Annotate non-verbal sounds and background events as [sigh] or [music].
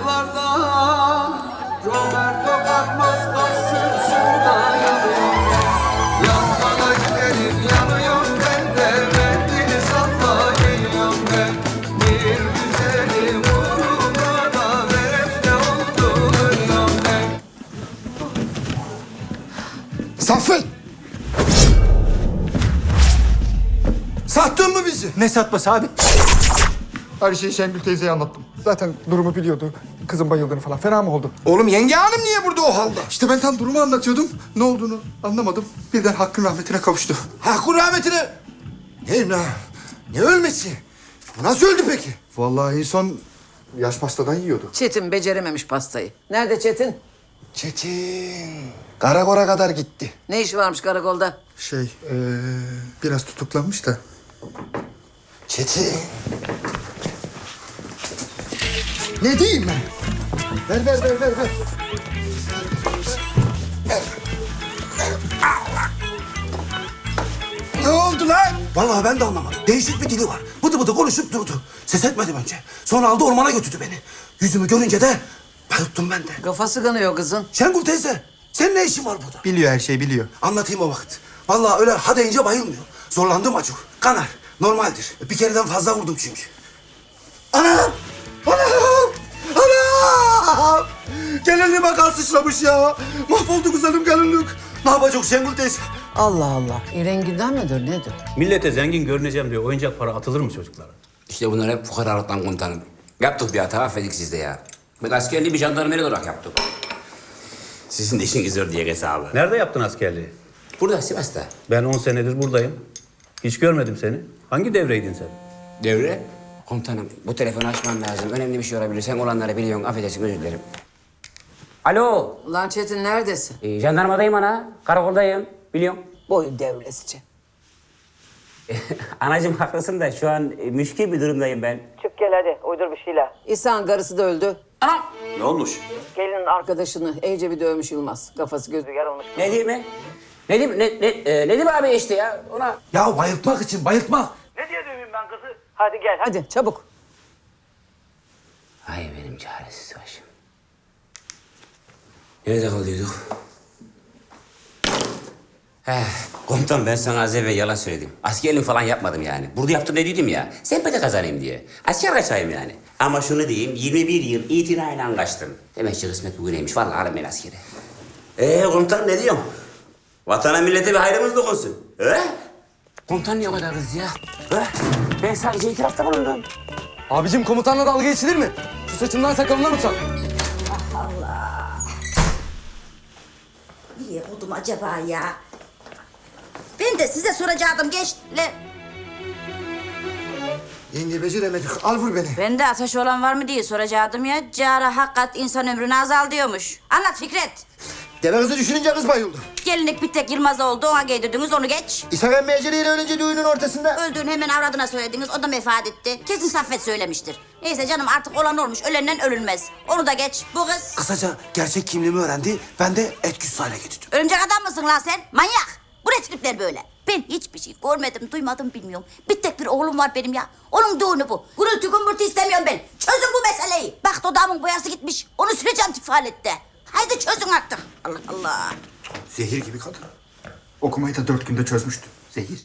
ayaklardan Roberto Carlos taksın suda yanıyor Yanmana gidelim yanıyor ben de Mendili salla geliyorum ben Bir güzelim uğruna da verip de oldu ölüyorum ben Saffet! Sattın mı bizi? Ne satması abi? Her şeyi Şengül teyzeye anlattım. Zaten durumu biliyordu. Kızın bayıldığını falan. Fena mı oldu? Oğlum yenge hanım niye burada o halde? İşte ben tam durumu anlatıyordum. Ne olduğunu anlamadım. Birden hakkın rahmetine kavuştu. Hakkın rahmetine. Ne, ne, ne ölmesi? Bu nasıl öldü peki? Vallahi en son yaş pastadan yiyordu. Çetin becerememiş pastayı. Nerede Çetin? Çetin. Karagora kadar gitti. Ne işi varmış karakolda? Şey, eee, biraz tutuklanmış da. Çetin. Ne diyeyim ben? Ver ver ver ver ver. Ne oldu lan? Vallahi ben de anlamadım. Değişik bir dili var. Bıdı bıdı konuşup durdu. Ses etmedim önce. Sonra aldı ormana götürdü beni. Yüzümü görünce de bayılttım ben de. Kafası kanıyor kızın. Şengül teyze, senin ne işin var burada? Biliyor her şeyi biliyor. Anlatayım o vakit. Vallahi öyle ha deyince bayılmıyor. Zorlandım acık. Kanar. Normaldir. Bir kereden fazla vurdum çünkü. Gelinliğime kan sıçramış ya. Mahvoldu güzelim gelinlik. Ne yapacak Şengül teyze? Allah Allah. İrenginden midir nedir? Millete zengin görüneceğim diye oyuncak para atılır mı çocuklara? İşte bunlar hep fukaralıktan komutanım. Yaptık bir hata affedik siz de ya. Ben askerliği bir jandarmeri olarak yaptım. Sizin de işiniz zor diye hesabı. Nerede yaptın askerliği? Burada Sivas'ta. Ben 10 senedir buradayım. Hiç görmedim seni. Hangi devreydin sen? Devre. Komutanım bu telefonu açmam lazım. Önemli bir şey olabilir. Sen olanları biliyorsun. Affedersin özür dilerim. Alo. Lan Çetin neredesin? Ee, jandarmadayım ana. Karakoldayım. Biliyorum. Boyun devrilesice. [laughs] Anacığım haklısın da şu an e, müşkil bir durumdayım ben. Çık gel hadi uydur bir şeyler. İhsan karısı da öldü. Anam. Ne olmuş? Gelinin arkadaşını iyice bir dövmüş Yılmaz. Kafası gözü yarılmış. Ne diyeyim mi? Ne diyeyim, ne, ne, e, ne diyeyim abi işte ya ona? Ya bayıltmak için bayıltmak. Hadi gel hadi çabuk. Ay benim çaresiz başım. Nerede kalıyorduk? Heh, komutan ben sana az evvel yalan söyledim. Askerliğim falan yapmadım yani. Burada yaptım dediydim ya. Sempati kazanayım diye. Asker kaçayım yani. Ama şunu diyeyim, 21 yıl itinayla kaçtım. Demek ki kısmet bugüneymiş. Vallahi alın beni askere. Ee komutan ne diyorsun? Vatana millete bir hayrımız dokunsun. He? Komutan niye o kadar kız ya? He? Ben sadece itirafta bulundum. Abicim komutanla dalga geçilir mi? Şu saçından sakalından utan. Niye oldum acaba ya? Ben de size soracaktım gençler. Yenge beceremedik. Al vur beni. Ben de ateş olan var mı diye soracaktım ya. Cara hakikat insan ömrünü azal diyormuş. Anlat Fikret. Deve kızı düşününce kız bayıldı. Gelinlik bir tek Yılmaz oldu ona giydirdiniz onu geç. İshak emmi eceliyle ölünce düğünün ortasında. Öldüğünü hemen avradına söylediniz o da vefat etti. Kesin Saffet söylemiştir. Neyse canım artık olan olmuş ölenden ölünmez. Onu da geç. Bu kız. Kısaca gerçek kimliğimi öğrendi. Ben de etkisiz hale getirdim. Örümcek adam mısın lan sen? Manyak. Bu ne tripler böyle? Ben hiçbir şey görmedim, duymadım, bilmiyorum. Bir tek bir oğlum var benim ya. Onun düğünü bu. Gürültü gümbürtü istemiyorum ben. Çözün bu meseleyi. Bak dudağımın boyası gitmiş. Onu süreceğim tifalette. Haydi çözün artık. Allah Allah. Zehir gibi kadın. Okumayı da dört günde çözmüştü. Zehir.